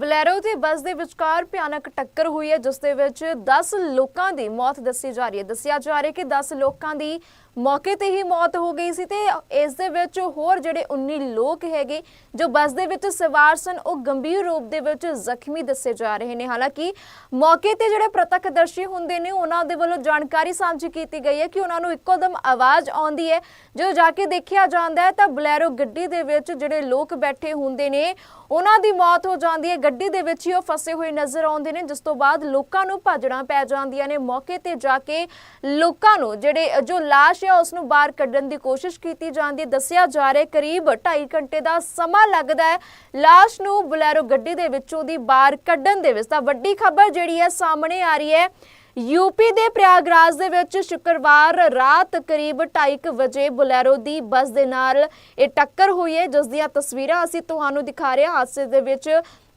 Bolero ਤੇ ਬੱਸ ਦੇ ਵਿਚਕਾਰ ਭਿਆਨਕ ਟੱਕਰ ਹੋਈ ਹੈ, ਜਿਸ ਦੇ ਵਿੱਚ 10 ਲੋਕਾਂ ਦੀ ਮੌਤ ਦੱਸੀ ਜਾ ਰਹੀ ਹੈ। ਦੱਸਿਆ ਜਾ ਰਿਹਾ ਕਿ 10 ਲੋਕਾਂ ਦੀ ਮੌਕੇ ਤੇ ਹੀ ਮੌਤ ਹੋ ਗਈ ਸੀ ਤੇ ਇਸ ਦੇ ਵਿੱਚ ਹੋਰ ਜਿਹੜੇ 19 ਲੋਕ ਹੈਗੇ, ਜੋ ਬੱਸ ਦੇ ਵਿੱਚ ਸਵਾਰ ਸਨ, ਉਹ ਗੰਭੀਰ ਰੂਪ ਦੇ ਵਿੱਚ ਜ਼ਖਮੀ ਦੱਸੇ ਜਾ ਰਹੇ ਨੇ। ਹਾਲਾਂਕਿ ਮੌਕੇ ਤੇ ਜਿਹੜੇ ਪ੍ਰਤੱਖਦਰਸ਼ੀ ਹੁੰਦੇ ਨੇ, ਉਹਨਾਂ ਦੇ ਵੱਲੋਂ ਜਾਣਕਾਰੀ ਸਾਂਝੀ ਕੀਤੀ ਗਈ ਹੈ ਕਿ ਉਹਨਾਂ ਨੂੰ ਇੱਕੋਦਮ ਆਵਾਜ਼ ਆਉਂਦੀ ਹੈ। ਜਦੋਂ ਜਾ ਕੇ ਦੇਖਿਆ ਜਾਂਦਾ ਹੈ ਤਾਂ ਬਲੈਰੋ ਗੱਡੀ ਦੇ ਵਿੱਚ ਜਿਹੜੇ ਲੋਕ ਬੈਠੇ ਹੁੰਦੇ ਨੇ, ਉਹਨਾਂ ਦੀ ਮੌਤ ਹੋ ਜਾਂਦੀ ਹੈ। ਗੱਡੀ ਦੇ ਵਿੱਚ ਹੀ ਉਹ ਫਸੇ ਹੋਏ ਨਜ਼ਰ ਆਉਂਦੇ ਨੇ, ਜਿਸ ਤੋਂ ਬਾਅਦ ਲੋਕਾਂ ਨੂੰ ਭੱਜਣਾ ਪੈ ਜਾਂਦੀਆਂ ਨੇ। ਮੌਕੇ ਤੇ ਜਾ ਕੇ ਲੋਕਾਂ ਨੂੰ ਜਿਹੜੇ ਜੋ ਲਾਸ਼ ਹੈ ਉਸ ਨੂੰ ਬਾਹਰ ਕੱਢਣ ਦੀ ਕੋਸ਼ਿਸ਼ ਕੀਤੀ ਜਾਂਦੀ ਦੱਸਿਆ ਜਾ ਰਿਹਾ ਕਰੀਬ 2.5 ਘੰਟੇ ਦਾ ਸਮਾਂ ਲੱਗਦਾ ਹੈ। ਲਾਸ਼ ਨੂੰ ਬਲੈਰੋ ਗੱਡੀ ਦੇ ਵਿੱਚੋਂ ਦੀ ਬਾਹਰ ਕੱਢਣ ਦੇ ਵਿੱਚ। ਤਾਂ ਵੱਡੀ ਖਬਰ ਜਿਹੜੀ ਹੈ, ਸਾਹਮਣੇ ਆ ਰਹੀ ਹੈ। ਯੂਪੀ ਦੇ ਪ੍ਰਯਾਗਰਾਜ ਦੇ ਵਿੱਚ ਸ਼ੁੱਕਰਵਾਰ ਰਾਤ ਕਰੀਬ 2:30 ਵਜੇ ਬੁਲੈਰੋ ਦੀ ਬੱਸ ਦੇ ਨਾਲ ਇਹ ਟੱਕਰ ਹੋਈ ਹੈ। ਜਿਸ ਦੀਆਂ ਤਸਵੀਰਾਂ ਅਸੀਂ ਤੁਹਾਨੂੰ ਦਿਖਾ ਰਹੇ ਹਾਂ। ਹਾਦਸੇ ਦੇ ਵਿੱਚ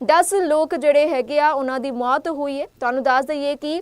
10 ਲੋਕ ਜਿਹੜੇ ਹੈਗੇ ਆ, ਉਹਨਾਂ ਦੀ ਮੌਤ ਹੋਈ ਹੈ। ਤੁਹਾਨੂੰ ਦੱਸ ਦਈਏ ਕਿ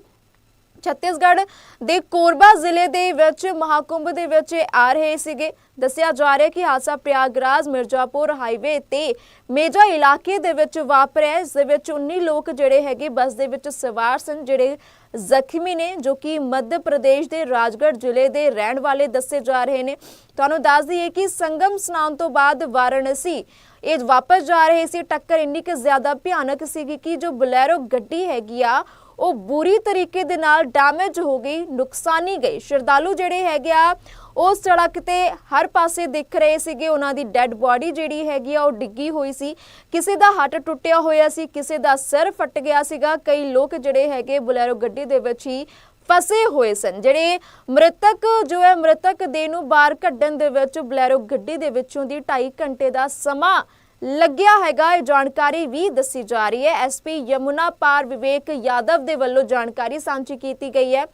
ਛੱਤੀਸਗੜ੍ਹ ਦੇ ਕੋਰਬਾ ਜ਼ਿਲ੍ਹੇ ਦੇ ਵਿੱਚ ਮਹਾਕੁੰਭ ਦੇ ਵਿੱਚ ਇਹ ਆ ਰਹੇ ਸੀਗੇ। ਦੱਸਿਆ ਜਾ ਰਿਹਾ ਕਿ ਹਾਦਸਾ ਪ੍ਰਯਾਗਰਾਜ, ਮਿਰਜ਼ਾਪੁਰ ਹਾਈਵੇ ਤੇ ਮੇਜਾ ਇਲਾਕੇ ਦੇ ਵਿੱਚ ਵਾਪਰਿਆ ਇਸ ਦੇ ਵਿੱਚ 19 ਲੋਕ ਜਿਹੜੇ ਹੈਗੇ ਬੱਸ ਦੇ ਵਿੱਚ ਸਵਾਰ ਸਨ, ਜਿਹੜੇ ਜ਼ਖਮੀ ਨੇ, ਜੋ ਕਿ ਮੱਧ ਪ੍ਰਦੇਸ਼ ਦੇ ਰਾਜਗੜ੍ਹ ਜ਼ਿਲ੍ਹੇ ਦੇ ਰਹਿਣ ਵਾਲੇ ਦੱਸੇ ਜਾ ਰਹੇ ਨੇ। ਤੁਹਾਨੂੰ ਦੱਸ ਦਈਏ ਕਿ ਸੰਗਮ ਸਨਾਨ ਤੋਂ ਬਾਅਦ ਵਾਰਾਣਸੀ ਇਹ ਵਾਪਸ ਜਾ ਰਹੇ ਸੀ। ਟੱਕਰ ਇੰਨੀ ਕਿ ਜ਼ਿਆਦਾ ਭਿਆਨਕ ਸੀਗੀ ਕਿ ਜੋ ਬਲੈਰੋ ਗੱਡੀ ਹੈਗੀ ਆ ਉਹ ਬੁਰੀ ਤਰੀਕੇ ਦੇ ਨਾਲ ਡੈਮੇਜ ਹੋ ਗਈ, ਨੁਕਸਾਨੀ ਗਈ। ਸ਼ਰਧਾਲੂ ਜਿਹੜੇ ਹੈਗੇ ਆ, ਉਹ ਸੜਕ ਤੇ ਹਰ ਪਾਸੇ ਦਿਖ ਰਹੇ ਸੀਗੇ। ਉਹਨਾਂ ਦੀ ਡੈੱਡ ਬਾਡੀ ਜਿਹੜੀ ਹੈਗੀ ਆ, ਉਹ ਡਿੱਗੀ ਹੋਈ ਸੀ। ਕਿਸੇ ਦਾ ਹੱਟ ਟੁੱਟਿਆ ਹੋਇਆ ਸੀ, ਕਿਸੇ ਦਾ ਸਿਰ ਫਟ ਗਿਆ ਸੀਗਾ। ਕਈ ਲੋਕ ਜਿਹੜੇ ਹੈਗੇ ਬੁਲੈਰੋ ਗੱਡੀ ਦੇ ਵਿੱਚ ਹੀ ਫਸੇ ਹੋਏ ਸਨ। ਜਿਹੜੇ ਮ੍ਰਿਤਕ, ਜੋ ਹੈ ਮ੍ਰਿਤਕ ਦੇ ਨੂੰ ਬਾਹਰ ਕੱਢਣ ਦੇ ਵਿੱਚ ਬਲੈਰੋ ਗੱਡੀ ਦੇ ਵਿੱਚੋਂ ਦੀ 2.5 ਘੰਟੇ ਦਾ ਸਮਾਂ ਲੱਗਿਆ ਹੈਗਾ, ਇਹ ਜਾਣਕਾਰੀ ਵੀ ਦੱਸੀ ਜਾ ਰਹੀ ਹੈ। ਐਸਪੀ ਯਮੁਨਾ ਪਾਰ ਵਿਵੇਕ ਯਾਦਵ ਦੇ ਵੱਲੋਂ ਜਾਣਕਾਰੀ ਸਾਂਝੀ ਕੀਤੀ ਗਈ ਹੈ।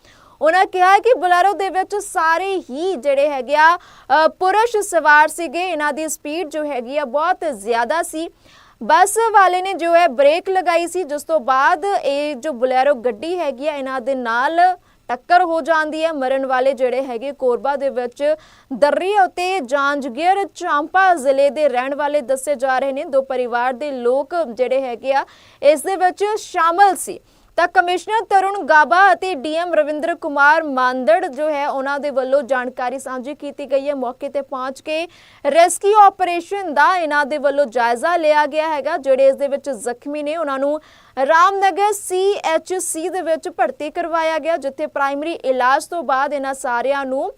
ਉਹਨਾਂ ਕਿਹਾ ਕਿ ਬੁਲੈਰੋ ਦੇ ਵਿੱਚ ਸਾਰੇ ਹੀ ਜਿਹੜੇ ਹੈਗੇ ਆ ਪੁਰਸ਼ ਸਵਾਰ ਸੀਗੇ। ਇਹਨਾਂ ਦੀ ਸਪੀਡ ਜੋ ਹੈਗੀ ਆ, ਬਹੁਤ ਜ਼ਿਆਦਾ ਸੀ। ਬੱਸ ਵਾਲੇ ਨੇ ਜੋ ਹੈ ਬ੍ਰੇਕ ਲਗਾਈ ਸੀ। ਜਿਸ ਤੋਂ ਬਾਅਦ ਇਹ ਜੋ ਬੁਲੈਰੋ ਗੱਡੀ ਹੈਗੀ ਆ, ਇਹਨਾਂ ਦੇ ਨਾਲ ਟੱਕਰ ਹੋ ਜਾਂਦੀ ਹੈ ਮਰਨ ਵਾਲੇ ਜਿਹੜੇ ਹੈਗੇ ਕੋਰਬਾ ਦੇ ਵਿੱਚ। ਦਰਰੀ ਅਤੇ ਜਾਂਜਗੀਰ, ਚਾਂਪਾ ਜ਼ਿਲ੍ਹੇ ਦੇ ਰਹਿਣ ਵਾਲੇ ਦੱਸੇ ਜਾ ਰਹੇ ਨੇ। ਦੋ ਪਰਿਵਾਰ ਦੇ ਲੋਕ ਜਿਹੜੇ ਹੈਗੇ ਆ, ਇਸ ਦੇ ਵਿੱਚ ਸ਼ਾਮਲ ਸੀ। ਤਾਂ ਕਮਿਸ਼ਨਰ ਤਰੁਣ ਗਾਬਾ ਅਤੇ ਡੀਐਮ ਰਵਿੰਦਰ ਕੁਮਾਰ ਮਾਂਦੜ ਜੋ ਹੈ, ਉਹਨਾਂ ਦੇ ਵੱਲੋਂ ਜਾਣਕਾਰੀ ਸਾਂਝੀ ਕੀਤੀ ਗਈ ਹੈ। ਮੌਕੇ ਤੇ ਪਹੁੰਚ ਕੇ ਰੈਸਕਿਊ ਆਪਰੇਸ਼ਨ ਦਾ ਇਹਨਾਂ ਦੇ ਵੱਲੋਂ ਜਾਇਜ਼ਾ ਲਿਆ ਗਿਆ ਹੈਗਾ, ਜਿਹੜੇ ਇਸ ਦੇ ਵਿੱਚ ਜ਼ਖਮੀ ਨੇ। ਉਹਨਾਂ ਨੂੰ ਰਾਮਨਗਰ ਸੀਐਚਸੀ ਦੇ ਵਿੱਚ ਭਰਤੀ ਕਰਵਾਇਆ ਗਿਆ, ਜਿੱਥੇ ਪ੍ਰਾਇਮਰੀ ਇਲਾਜ ਤੋਂ ਬਾਅਦ ਇਹਨਾਂ ਸਾਰਿਆਂ ਨੂੰ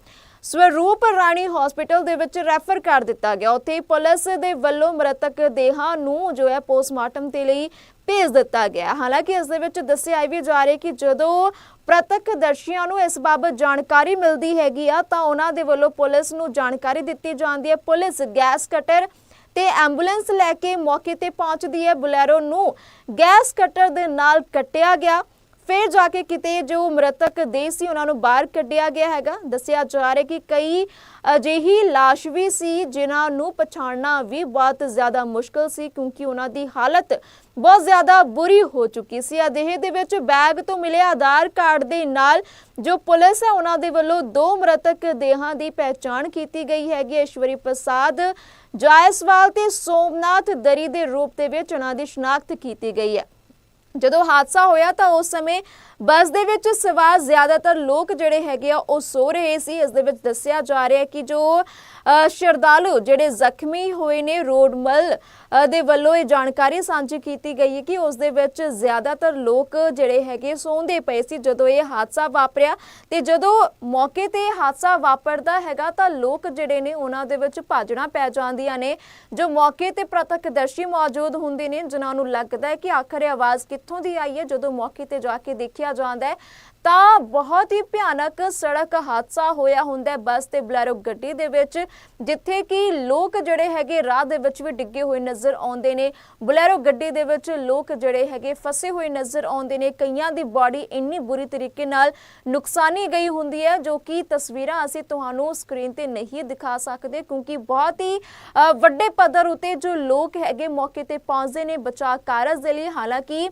ਸਵਰੂਪ ਰਾਣੀ ਹਸਪੀਟਲ ਦੇ ਵਿੱਚ ਰੈਫਰ ਕਰ ਦਿੱਤਾ ਗਿਆ। ਉੱਥੇ ਪੁਲਿਸ ਦੇ ਵੱਲੋਂ ਮ੍ਰਿਤਕ ਦੇਹਾਂ ਨੂੰ ਜੋ ਹੈ ਪੋਸਟਮਾਰਟਮ ਦੇ ਲਈ ਭੇਜ ਦਿੱਤਾ ਗਿਆ। ਹਾਲਾਂਕਿ ਇਸ ਦੇ ਵਿੱਚ ਦੱਸਿਆ ਵੀ ਜਾ ਰਿਹਾ ਕਿ ਜਦੋਂ ਪ੍ਰਤੱਖਦਰਸ਼ੀਆਂ ਨੂੰ ਇਸ ਬਾਬਤ ਜਾਣਕਾਰੀ ਮਿਲਦੀ ਹੈਗੀ ਆ, ਤਾਂ ਉਹਨਾਂ ਦੇ ਵੱਲੋਂ ਪੁਲਿਸ ਨੂੰ ਜਾਣਕਾਰੀ ਦਿੱਤੀ ਜਾਂਦੀ ਹੈ। ਪੁਲਿਸ ਗੈਸ ਕਟਰ ਤੇ ਐਂਬੂਲੈਂਸ ਲੈ ਕੇ ਮੌਕੇ ਤੇ ਪਹੁੰਚਦੀ ਹੈ। ਬੁਲੈਰੋ ਨੂੰ ਗੈਸ ਕਟਰ ਦੇ ਨਾਲ ਕੱਟਿਆ ਗਿਆ। ਫਿਰ ਜਾ ਕੇ ਕਿਤੇ ਜੋ ਮ੍ਰਿਤਕ ਦੇਹ ਸੀ, ਉਹਨਾਂ ਨੂੰ ਬਾਹਰ ਕੱਢਿਆ ਗਿਆ ਹੈਗਾ। ਦੱਸਿਆ ਜਾ ਰਿਹਾ ਕਿ ਕਈ ਅਜਿਹੀ ਲਾਸ਼ ਵੀ ਸੀ, ਜਿਨ੍ਹਾਂ ਨੂੰ ਪਛਾਣਨਾ ਵੀ ਬਹੁਤ ਜ਼ਿਆਦਾ ਮੁਸ਼ਕਲ ਸੀ, ਕਿਉਂਕਿ ਉਹਨਾਂ ਦੀ ਹਾਲਤ ਬਹੁਤ ਜ਼ਿਆਦਾ ਬੁਰੀ ਹੋ ਚੁੱਕੀ ਸੀ। ਅਦੇਹ ਦੇ ਵਿੱਚ ਬੈਗ ਤੋਂ ਮਿਲੇ ਆਧਾਰ ਕਾਰਡ ਦੇ ਨਾਲ ਜੋ ਪੁਲਿਸ ਹੈ ਉਹਨਾਂ ਦੇ ਵੱਲੋਂ ਦੋ ਮ੍ਰਿਤਕ ਦੇਹਾਂ ਦੀ ਪਹਿਚਾਣ ਕੀਤੀ ਗਈ ਹੈਗੀ। ਹੈ। ਈਸ਼ਵਰੀ ਪ੍ਰਸਾਦ ਜਾਇਸਵਾਲ ਤੇ ਸੋਮਨਾਥ ਦਰੀ ਦੇ ਰੂਪ ਦੇ ਵਿੱਚ ਉਹਨਾਂ ਦੀ ਸ਼ਨਾਖਤ ਕੀਤੀ ਗਈ ਹੈ। ਜਦੋਂ ਹਾਦਸਾ ਹੋਇਆ ਤਾਂ ਉਸ ਸਮੇਂ ਬੱਸ ਦੇ ਵਿੱਚ ਸਵਾਰ ਜ਼ਿਆਦਾਤਰ ਲੋਕ ਜਿਹੜੇ ਹੈਗੇ ਆ ਉਹ ਸੋ ਰਹੇ ਸੀ। ਇਸ ਦੇ ਵਿੱਚ ਦੱਸਿਆ ਜਾ ਰਿਹਾ ਹੈ ਕਿ ਜੋ ਅ, ਸ਼ਰਧਾਲੂ ਜਿਹੜੇ ਜ਼ਖਮੀ ਹੋਏ ਨੇ ਰੋਡਮਲ ਦੇ ਵੱਲੋਂ ਇਹ ਜਾਣਕਾਰੀ ਸਾਂਝੀ ਕੀਤੀ ਗਈ ਹੈ ਕਿ ਉਸ ਦੇ ਵਿੱਚ ਜ਼ਿਆਦਾਤਰ ਲੋਕ ਜਿਹੜੇ ਹੈਗੇ ਸੌਂਦੇ ਪਏ ਸੀ ਜਦੋਂ ਇਹ ਹਾਦਸਾ ਵਾਪਰਿਆ। ਤੇ ਜਦੋਂ ਮੌਕੇ ਤੇ ਹਾਦਸਾ ਵਾਪਰਦਾ ਹੈਗਾ ਤਾਂ ਲੋਕ ਜਿਹੜੇ ਨੇ ਉਹਨਾਂ ਦੇ ਵਿੱਚ ਭਾਜਣਾ ਪੈ ਜਾਂਦੀਆਂ ਨੇ। ਜੋ ਮੌਕੇ ਤੇ ਪ੍ਰਤੱਖਦਰਸ਼ੀ ਮੌਜੂਦ ਹੁੰਦੇ ਨੇ ਜਿਨ੍ਹਾਂ ਨੂੰ ਲੱਗਦਾ ਹੈ ਕਿ ਆਖਰ ਆਵਾਜ਼ ਕਿੱਥੋਂ ਦੀ ਆਈ ਹੈ, ਜਦੋਂ ਮੌਕੇ ਤੇ ਜਾ ਕੇ ਦੇਖਿਆ ਜਾਂਦਾ ਹੈ, ਤਾਂ ਬਹੁਤ ਹੀ ਭਿਆਨਕ ਸੜਕ ਹਾਦਸਾ ਹੋਇਆ ਹੁੰਦਾ ਹੈ ਬੱਸ ਤੇ ਬਲੈਰੋ ਗੱਡੀ ਦੇ ਵਿੱਚ, ਜਿੱਥੇ ਕਿ ਲੋਕ ਜਿਹੜੇ ਹੈਗੇ ਰਾਹ ਦੇ ਵਿੱਚ ਵੀ ਡਿੱਗੇ ਹੋਏ ਨਜ਼ਰ ਆਉਂਦੇ ਨੇ। ਬਲੈਰੋ ਗੱਡੀ ਦੇ ਵਿੱਚ ਲੋਕ ਜਿਹੜੇ ਹੈਗੇ ਫਸੇ ਹੋਏ ਨਜ਼ਰ ਆਉਂਦੇ ਨੇ। ਕਈਆਂ ਦੀ ਬਾਡੀ ਇੰਨੀ ਬੁਰੀ ਤਰੀਕੇ ਨਾਲ ਨੁਕਸਾਨੀ ਗਈ ਹੁੰਦੀ ਹੈ, ਜੋ ਕਿ ਤਸਵੀਰਾਂ ਅਸੀਂ ਤੁਹਾਨੂੰ ਸਕਰੀਨ ਤੇ ਨਹੀਂ ਦਿਖਾ ਸਕਦੇ, ਕਿਉਂਕਿ ਬਹੁਤ ਹੀ ਵੱਡੇ ਪੱਧਰ ਉਤੇ ਜੋ ਲੋਕ ਹੈਗੇ ਮੌਕੇ ਤੇ ਪਹੁੰਚਦੇ ਨੇ ਬਚਾਅ ਕਾਰਜ ਦੇ ਲਈ। ਹਾਲਾਂਕਿ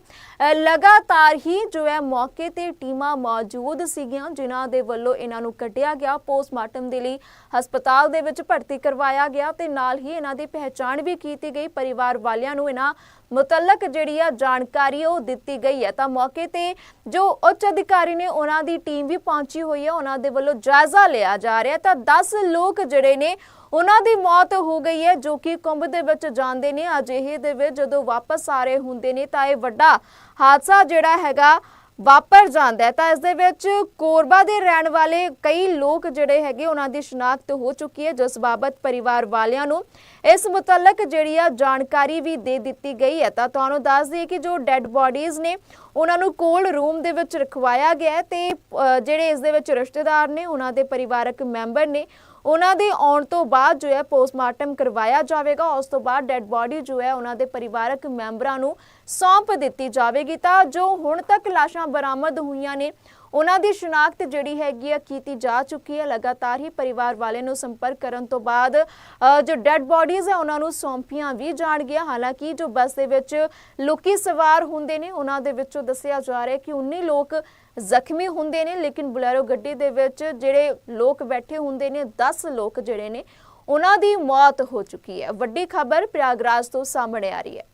ਲਗਾਤਾਰ ਹੀ ਜੋ ਹੈ ਮੌਕੇ ਤੇ ਟੀਮਾਂ ਮੌਜੂਦ ਸੀਗੀਆਂ, ਜਿਨ੍ਹਾਂ ਦੇ ਵੱਲੋਂ ਇਹਨਾਂ ਨੂੰ ਕੱਢਿਆ ਗਿਆ। ਪੋਸਟਮਾਰਟਮ ਦੇ ਲਈ ਹਸਪਤਾਲ ਦੇ ਵਿੱਚ ਭਰਤੀ ਕਰਵਾਇਆ ਗਿਆ ਤੇ ਨਾਲ ਹੀ ਇਹਨਾਂ ਦੀ ਪਹਿਚਾਣ ਵੀ ਕੀਤੀ ਗਈ। ਪਰਿਵਾਰ ਵਾਲਿਆਂ ਨੂੰ ਇਹਨਾਂ ਮੁਤਲਕ ਜਿਹੜੀ ਆ ਜਾਣਕਾਰੀ ਉਹ ਦਿੱਤੀ ਗਈ ਹੈ। ਤਾਂ ਮੌਕੇ ਤੇ ਜੋ ਉੱਚ ਅਧਿਕਾਰੀ ਨੇ ਉਹਨਾਂ ਦੀ ਟੀਮ ਵੀ ਪਹੁੰਚੀ ਹੋਈ ਹੈ। ਉਹਨਾਂ ਦੇ ਵੱਲੋਂ ਜਾਇਜ਼ਾ ਲਿਆ ਜਾ ਰਿਹਾ ਤਾਂ 10 ਲੋਕ ਜਿਹੜੇ ਨੇ, ਉਹਨਾਂ ਦੀ ਮੌਤ ਹੋ ਗਈ ਹੈ, ਜੋ ਕਿ ਕੁੰਭ ਦੇ ਵਿੱਚ ਜਾਂਦੇ ਨੇ। ਅਜਿਹੇ ਦੇ ਵਿੱਚ ਜਦੋਂ ਵਾਪਸ ਆ ਰਹੇ ਹੁੰਦੇ ਨੇ, ਤਾਂ ਇਹ ਵੱਡਾ ਹਾਦਸਾ ਜਿਹੜਾ ਹੈਗਾ ਵਾਪਰ ਜਾਂਦਾ ਹੈ, ਤਾਂ ਇਸ ਦੇ ਵਿੱਚ ਕੋਰਬਾ ਦੇ ਰਹਿਣ ਵਾਲੇ ਕਈ ਲੋਕ ਜਿਹੜੇ ਹੈਗੇ, ਉਹਨਾਂ ਦੀ ਸ਼ਨਾਖਤ ਹੋ ਚੁੱਕੀ ਹੈ, ਜਿਸ ਬਾਬਤ ਪਰਿਵਾਰ ਵਾਲਿਆਂ ਨੂੰ ਇਸ ਮੁਤਲਕ ਜਿਹੜੀ ਆ ਜਾਣਕਾਰੀ ਵੀ ਦੇ ਦਿੱਤੀ ਗਈ ਹੈ। ਤਾਂ ਤੁਹਾਨੂੰ ਦੱਸ ਦਈਏ ਕਿ ਜੋ ਡੈੱਡ ਬਾਡੀਜ਼ ਨੇ, ਉਹਨਾਂ ਨੂੰ ਕੋਲਡ ਰੂਮ ਦੇ ਵਿੱਚ ਰਖਵਾਇਆ ਗਿਆ ਹੈ ਤੇ ਜਿਹੜੇ ਇਸ ਦੇ ਵਿੱਚ ਰਿਸ਼ਤੇਦਾਰ ਨੇ, ਉਹਨਾਂ ਦੇ ਪਰਿਵਾਰਕ ਮੈਂਬਰ ਨੇ ਉਹਨਾਂ ਦੇ ਆਉਣ ਤੋਂ ਬਾਅਦ ਜੋ ਹੈ ਪੋਸਟਮਾਰਟਮ ਕਰਵਾਇਆ ਜਾਵੇਗਾ। ਉਸ ਤੋਂ ਬਾਅਦ ਡੈੱਡ ਬਾਡੀ ਜੋ ਹੈ ਉਹਨਾਂ ਦੇ ਪਰਿਵਾਰਕ ਮੈਂਬਰਾਂ ਨੂੰ ਸੌਂਪ ਦਿੱਤੀ ਜਾਵੇਗੀ। ਤਾਂ ਜੋ ਹੁਣ ਤੱਕ ਲਾਸ਼ਾਂ ਬਰਾਮਦ ਹੋਈਆਂ ਨੇ ਉਹਨਾਂ ਦੀ ਸ਼ਨਾਖਤ ਜਿਹੜੀ ਹੈਗੀ ਆ ਕੀਤੀ ਜਾ ਚੁੱਕੀ ਹੈ। ਲਗਾਤਾਰ ਹੀ ਪਰਿਵਾਰ ਵਾਲੇ ਨੂੰ ਸੰਪਰਕ ਕਰਨ ਤੋਂ ਬਾਅਦ ਜੋ ਡੈੱਡ ਬਾਡੀਜ਼ ਹੈ ਉਹਨਾਂ ਨੂੰ ਸੌਂਪੀਆਂ ਵੀ ਜਾਣਗੀਆਂ। ਹਾਲਾਂਕਿ ਜੋ ਬੱਸ ਦੇ ਵਿੱਚ ਲੋਕੀ ਸਵਾਰ ਹੁੰਦੇ ਨੇ, ਉਹਨਾਂ ਦੇ ਵਿੱਚੋਂ ਦੱਸਿਆ ਜਾ ਰਿਹਾ ਕਿ 19 ਲੋਕ ਜ਼ਖਮੀ ਹੁੰਦੇ ਨੇ, ਲੇਕਿਨ ਬੁਲੈਰੋ ਗੱਡੀ ਦੇ ਵਿੱਚ ਜਿਹੜੇ ਲੋਕ ਬੈਠੇ ਹੁੰਦੇ ਨੇ 10 ਲੋਕ ਜਿਹੜੇ ਨੇ, ਉਹਨਾਂ ਦੀ ਮੌਤ ਹੋ ਚੁੱਕੀ ਹੈ। ਵੱਡੀ ਖਬਰ ਪ੍ਰਯਾਗਰਾਜ ਤੋਂ ਸਾਹਮਣੇ ਆ ਰਹੀ ਹੈ।